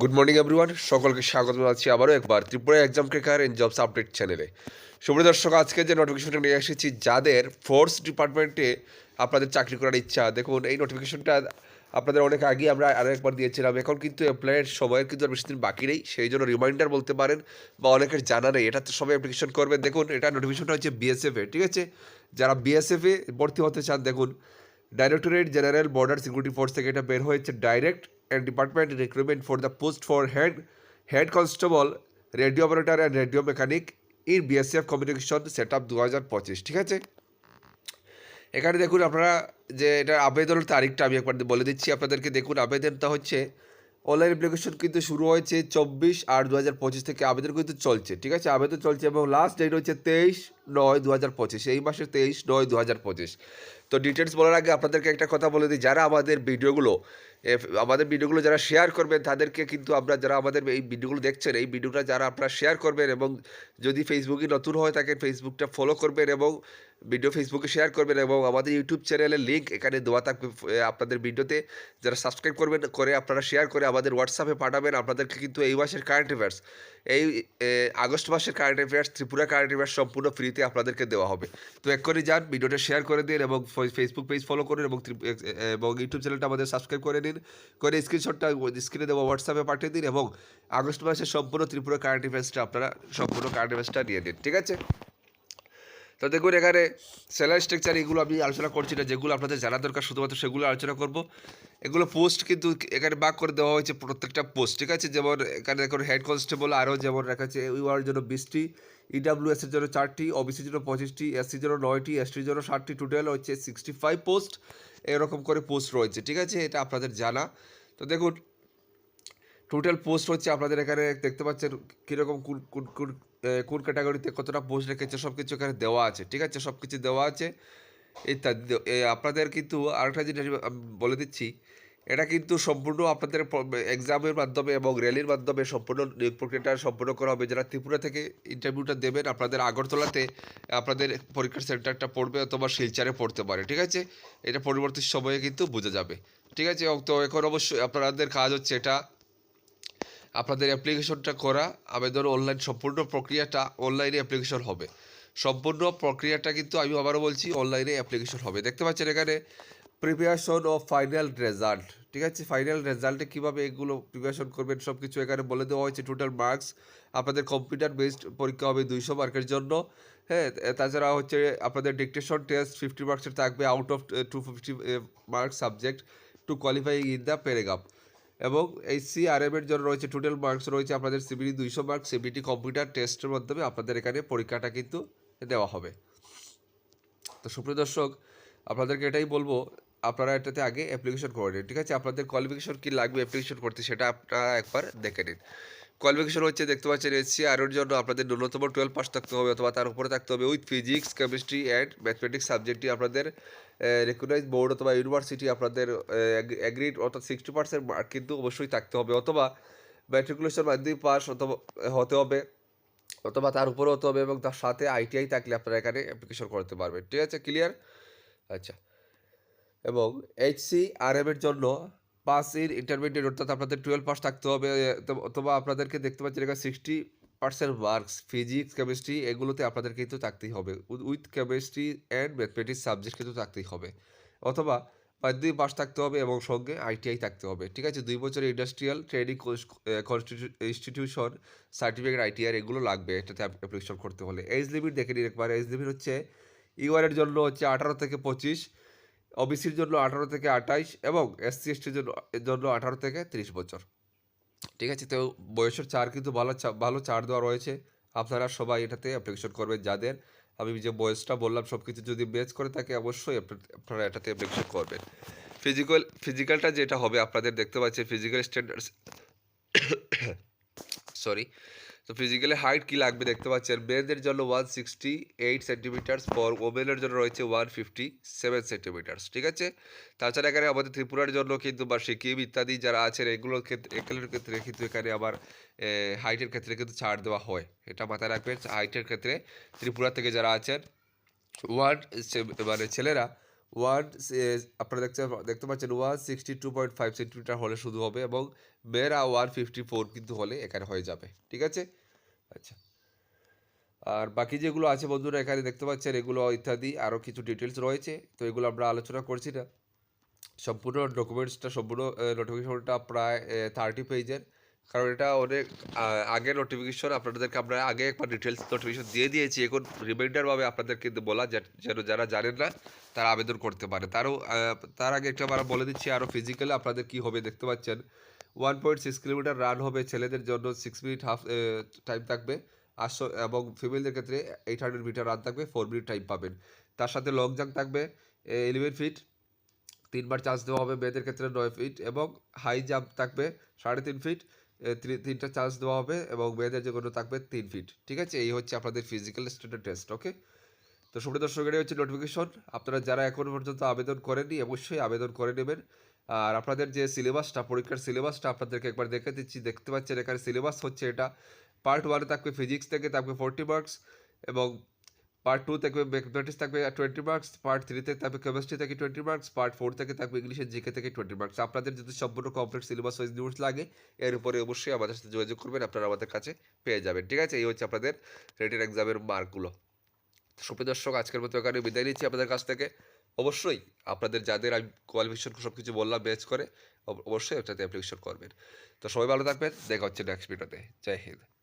Good morning everyone সকলকে স্বাগত জানাচ্ছি আবারও একবার Tripura exam cracker and jobs update চ্যানেলে সুপ্রিয় দর্শক, আজকে যে নোটিফিকেশনটা নিয়ে এসেছি, যাদের ফোর্স ডিপার্টমেন্টে আপনাদের চাকরি করার ইচ্ছা, দেখুন, এই নোটিফিকেশনটা আপনাদের অনেক আগে আমরা আরও একবার দিয়েছিলাম। এখন কিন্তু অ্যাপ্লাইয়ের সময়ের কিন্তু আর বেশি দিন বাকি নেই। সেই জন্য রিমাইন্ডার বলতে পারেন বা অনেকের জানা নেই, এটা তো সবাই অ্যাপ্লিকেশন করবেন দেখুন, এটা নোটিফিকেশনটা হচ্ছে বিএসএফে ঠিক আছে? যারা বিএসএফে ভর্তি হতে চান, দেখুন directorate general border security force থেকে এটা বের হয়েছে direct and department recruitment for the post for head head constable radio operator in BSF communication set up দু হাজার পঁচিশ ঠিক আছে? এখানে দেখুন আপনারা যে এটা আবেদনের তারিখটা আমি একবার বলে দিচ্ছি। আপনাদেরকে দেখুন আবেদনটা হচ্ছে অনলাইন অ্যাপ্লিকেশন কিন্তু শুরু হয়েছে চব্বিশ আট দু হাজার পঁচিশ থেকে আবেদন কিন্তু চলছে, ঠিক আছে? আবেদন চলছে এবং লাস্ট ডেট হচ্ছে তেইশ নয় দু হাজার পঁচিশ, এই মাসের তেইশ নয় দু হাজার পঁচিশ। তো ডিটেলস বলার আগে আপনাদেরকে একটা কথা বলে দিই, যারা আমাদের ভিডিওগুলো আমাদের ভিডিওগুলো যারা শেয়ার করবেন, তাদেরকে কিন্তু আমরা যারা আমাদের এই ভিডিওগুলো দেখছেন, এই ভিডিওটা যারা আপনারা শেয়ার করবেন এবং যদি ফেসবুকে নতুন হয়ে থাকেন ফেসবুকটা ফলো করবেন এবং ভিডিও ফেসবুকে শেয়ার করবেন এবং আমাদের ইউটিউব চ্যানেলের লিঙ্ক এখানে দেওয়া থাকবে আপনাদের ভিডিওতে যারা সাবস্ক্রাইব করবেন, করে আপনারা শেয়ার করে আমাদের হোয়াটসঅ্যাপে পাঠাবেন। আপনাদেরকে কিন্তু এই মাসের কারেন্ট অ্যাফেয়ার্স এই আগস্ট মাসের current affairs Tripura current affairs সম্পূর্ণ ফ্রিতে আপনাদেরকে দেওয়া হবে। তো এক করে যান ভিডিওটা শেয়ার করে দিন এবং ফেসবুক পেজ ফলো করুন এবং এবং ইউটিউব চ্যানেলটা আমাদের সাবস্ক্রাইব করে নিন। করে স্ক্রিনশটটা স্ক্রিনে দেওয়া হোয়াটসঅ্যাপে পাঠিয়ে দিন এবং আগস্ট মাসের সম্পূর্ণ ত্রিপুরা কারেন্ট অ্যাফেয়ার্সটা আপনারা সম্পূর্ণ কারেন্ট অ্যাফেয়ার্সটা নিয়ে নিন, ঠিক আছে? তো দেখুন, এখানে স্যালারি স্ট্রাকচার এগুলো আমি আলোচনা করছি না, যেগুলো আপনাদের জানা দরকার, শুধুমাত্র সেগুলো আলোচনা করব। এগুলো পোস্ট কিন্তু এখানে বাক করে দেওয়া হয়েছে প্রত্যেকটা পোস্ট ঠিক আছে? যেমন এখানে দেখুন হেড কনস্টেবল আরও যেমন রাখা আছে ইউআর জন্য বিশটি ইডাব্লিউএস এর জন্য চারটি ওবিসির জন্য পঁচিশটি এসসির জন্য নয়টি এসটির জন্য ষাটটি টোটাল হচ্ছে সিক্সটি ফাইভ পোস্ট এরকম করে পোস্ট রয়েছে, ঠিক আছে? এটা আপনাদের জানা। তো দেখুন টোটাল পোস্ট হচ্ছে আপনাদের এখানে দেখতে পাচ্ছেন কীরকম কোন কোন কোন ক্যাটাগরিতে কতটা পোস্ট রেখেছে সব কিছু এখানে দেওয়া আছে, ঠিক আছে? সব কিছু দেওয়া আছে। ইত্যাদি। আপনাদের কিন্তু আরেকটা জিনিস বলে দিচ্ছি, এটা কিন্তু সম্পূর্ণ আপনাদের এক্সামের মাধ্যমে এবং র্যালির মাধ্যমে সম্পূর্ণ নিয়োগ প্রক্রিয়াটা সম্পূর্ণ করা হবে। যারা ত্রিপুরা থেকে ইন্টারভিউটা দেবেন, আপনাদের আগরতলাতে আপনাদের পরীক্ষার সেন্টারটা পড়বে অথবা শিলচারে পড়তে পারে, ঠিক আছে? এটা পরবর্তী সময়ে কিন্তু বোঝা যাবে, ঠিক আছে? তো এখন অবশ্যই আপনাদের কাজ হচ্ছে এটা আপনাদের অ্যাপ্লিকেশনটা করা, আবেদন অনলাইন সম্পূর্ণ প্রক্রিয়াটা অনলাইনে অ্যাপ্লিকেশন হবে। সম্পূর্ণ প্রক্রিয়াটা কিন্তু আমি আবারও বলছি অনলাইনে অ্যাপ্লিকেশন হবে। দেখতে পাচ্ছেন এখানে প্রিপারেশন অফ ফাইনাল রেজাল্ট ঠিক আছে? ফাইনাল রেজাল্টে কীভাবে এগুলো প্রিপারেশন করবেন সব কিছু এখানে বলে দেওয়া হয়েছে টোটাল মার্কস আপনাদের কম্পিউটার বেসড পরীক্ষা হবে দুইশো মার্কের জন্য হ্যাঁ? তাছাড়া হচ্ছে আপনাদের ডিকটেশন টেস্ট ফিফটি মার্কসের থাকবে out of two fifty marks subject to qualify in the paragraph এবং এই সিআরএমের জন্য রয়েছে টোটাল মার্কস রয়েছে আপনাদের সিবিটি দুইশো মার্কস সিবিটি কম্পিউটার টেস্টের মাধ্যমে আপনাদের এখানে পরীক্ষাটা কিন্তু দেওয়া হবে। তো সুপ্রিয় দর্শক, আপনাদেরকে এটাই বলব, আপনারা এটাতে আগে অ্যাপ্লিকেশন করে নিন, ঠিক আছে? আপনাদের কোয়ালিফিকেশন কী লাগবে অ্যাপ্লিকেশন করতে সেটা আপনারা একবার দেখে নিন। কোয়ালিফিকেশন হচ্ছে, দেখতে পাচ্ছেন এসসি আর ওর জন্য আপনাদের ন্যূনতম টুয়েলভ পাস থাকতে হবে অথবা তার উপরে থাকতে হবে with physics chemistry and mathematics সাবজেক্টটি আপনাদের রেকগনাইজ বোর্ড অথবা ইউনিভার্সিটি আপনাদের অ্যাগ্রিড অর্থাৎ সিক্সটি পার্সেন্ট মার্ক কিন্তু অবশ্যই থাকতে হবে অথবা ম্যাট্রিকুলেশন মাধ্যমিক পাস অথবা হতে হবে অথবা তার উপরে হতে হবে এবং তার সাথে আইটিআই থাকলে আপনারা এখানে অ্যাপ্লিকেশন করতে পারবেন। ঠিক আছে? ক্লিয়ার আচ্ছা। এবং এইচসি আর এর জন্য পাস ইন ইন্টারমিডিয়েট অর্থাৎ আপনাদের টুয়েলভ পাস থাকতে হবে অথবা আপনাদেরকে দেখতে পাচ্ছি এখানে sixty percent marks physics chemistry এগুলোতে আপনাদের কিন্তু থাকতেই হবে। With chemistry and mathematics subject কিন্তু থাকতেই হবে। অথবা মাধ্যমিক পাস থাকতে হবে এবং সঙ্গে আইটিআই থাকতে হবে, ঠিক আছে? দুই বছরের industrial training institution certificate ITR এগুলো লাগবে এটাতে অ্যাপ্লিকেশন করতে হলে। এজ লিমিট দেখে নিন একবার এজ লিমিট হচ্ছে ইউআরের জন্য হচ্ছে আঠারো থেকে পঁচিশ ওবিসির জন্য আঠারো থেকে আঠাইশ এবং এসসি এসটির জন্য জন্য আঠারো থেকে তিরিশ বছর। ঠিক আছে? তো বয়সের চার কিন্তু ভালো ভালো ছাড় দেওয়া রয়েছে। আপনারা সবাই এটাতে অ্যাপ্লিকেশন করবেন যাদের। আমি যে বয়সটা বললাম সব কিছু যদি বেচ করে থাকে, অবশ্যই আপনা- আপনারা এটাতে অ্যাপ্লিকেশন করবেন। ফিজিক্যাল ফিজিক্যালটা যেটা হবে, আপনাদের দেখতে পাচ্ছেন ফিজিক্যাল স্ট্যান্ডার্ডস সরি তো ফিজিক্যালি হাইট কী লাগবে দেখতে পাচ্ছেন মেয়েদের জন্য one sixty eight centimetres for ওমেনের জন্য রয়েছে ওয়ান ফিফটি সেভেন সেন্টিমিটার্স ঠিক আছে? তাছাড়া এখানে আমাদের ত্রিপুরার জন্য কিন্তু বা সিকিম ইত্যাদি যারা আছেন, এগুলোর ক্ষেত্রে এগুলোর ক্ষেত্রে কিন্তু এখানে আবার হাইটের ক্ষেত্রে কিন্তু ছাড় দেওয়া হয়। এটা মাথায় রাখবেন হাইটের ক্ষেত্রে ত্রিপুরা থেকে যারা আছেন ওয়ান মানে ছেলেরা ওয়ান আপনারা দেখতে দেখতে পাচ্ছেন one sixty two point five centimetre হলে শুধু হবে এবং মেয়েরা ওয়ান ফিফটি ফোর কিন্তু হলে এখানে হয়ে যাবে, ঠিক আছে? আচ্ছা। আর বাকি যেগুলো আছে বন্ধুরা, এখানে দেখতে পাচ্ছেন, এগুলো ইত্যাদি আরও কিছু ডিটেলস রয়েছে, তো এগুলো আমরা আলোচনা করছি না। সম্পূর্ণ ডকুমেন্টসটা সম্পূর্ণ নোটিফিকেশনটা প্রায় থার্টি পেজের কারণ এটা অনেক আগে নোটিফিকেশন আপনাদেরকে আমরা আগে একবার ডিটেলস নোটিফিকেশন দিয়ে দিয়েছি। এখন রিমাইন্ডারভাবে আপনাদের কিন্তু বলা যেন যারা জানেন না, তারা আবেদন করতে পারে। তারও তার আগে একটা আমরা বলে দিচ্ছি আরও ফিজিক্যালি আপনাদের কী হবে দেখতে পাচ্ছেন। One point six kilometre run হবে ছেলেদের জন্য সিক্স মিনিট হাফ টাইম থাকবে। আটশো এবং ফিমেলদের ক্ষেত্রে এইট হান্ড্রেড মিটার রান থাকবে ফোর মিনিট টাইম পাবেন। তার সাথে লং জাম্প থাকবে ইলেভেন ফিট তিনবার চান্স দেওয়া হবে মেয়েদের ক্ষেত্রে নয় ফিট এবং হাই জাম্প থাকবে সাড়ে তিন ফিট তিনটা চান্স দেওয়া হবে এবং মেয়েদের যে কোনো থাকবে তিন ফিট ঠিক আছে? এই হচ্ছে আপনাদের ফিজিক্যাল স্ট্যান্ডার্ড টেস্ট ওকে তো সুপ্রিয় দর্শক, এটাই হচ্ছে নোটিফিকেশন আপনারা যারা এখনও পর্যন্ত আবেদন করেননি, অবশ্যই আবেদন করে নেবেন। আর আপনাদের যে সিলেবাসটা পরীক্ষার সিলেবাসটা আপনাদেরকে একবার দেখে দিচ্ছি। দেখতে পাচ্ছেন এখানে সিলেবাস হচ্ছে এটা। পার্ট ওয়ানে থাকবে ফিজিক্স থেকে, থাকবে ফোরটি মার্কস এবং পার্ট টু থাকবে ম্যাথমেটিক্স থাকবে টোয়েন্টি মার্কস পার্ট থ্রিতে থাকবে কেমিস্ট্রি থেকে টোয়েন্টি মার্কস পার্ট ফোর থেকে থাকবে ইংলিশের জিকে থেকে টোয়েন্টি মার্কস আপনাদের যদি সম্পূর্ণ কমপ্লিট সিলেবাস ওয়াইজ নিউজ লাগে, এর উপরে অবশ্যই আমাদের সাথে যোগাযোগ করবেন, আপনারা আমাদের কাছে পেয়ে যাবেন। ঠিক আছে? এই হচ্ছে আপনাদের রিটেন এক্সামের মার্কগুলো। সুপ্রিয় দর্শক, আজকের মতো এখানে বিদায় নিচ্ছি আপনাদের কাছ থেকে। অবশ্যই আপনাদের যাদের আমি কোয়ালিফিকেশন সব কিছু বললাম ম্যাচ করে অবশ্যই ওটাতে অ্যাপ্লিকেশন করবেন। তো সবাই ভালো থাকবেন। দেখা হচ্ছে নেক্সট ভিডিওতে জয় হিন্দ।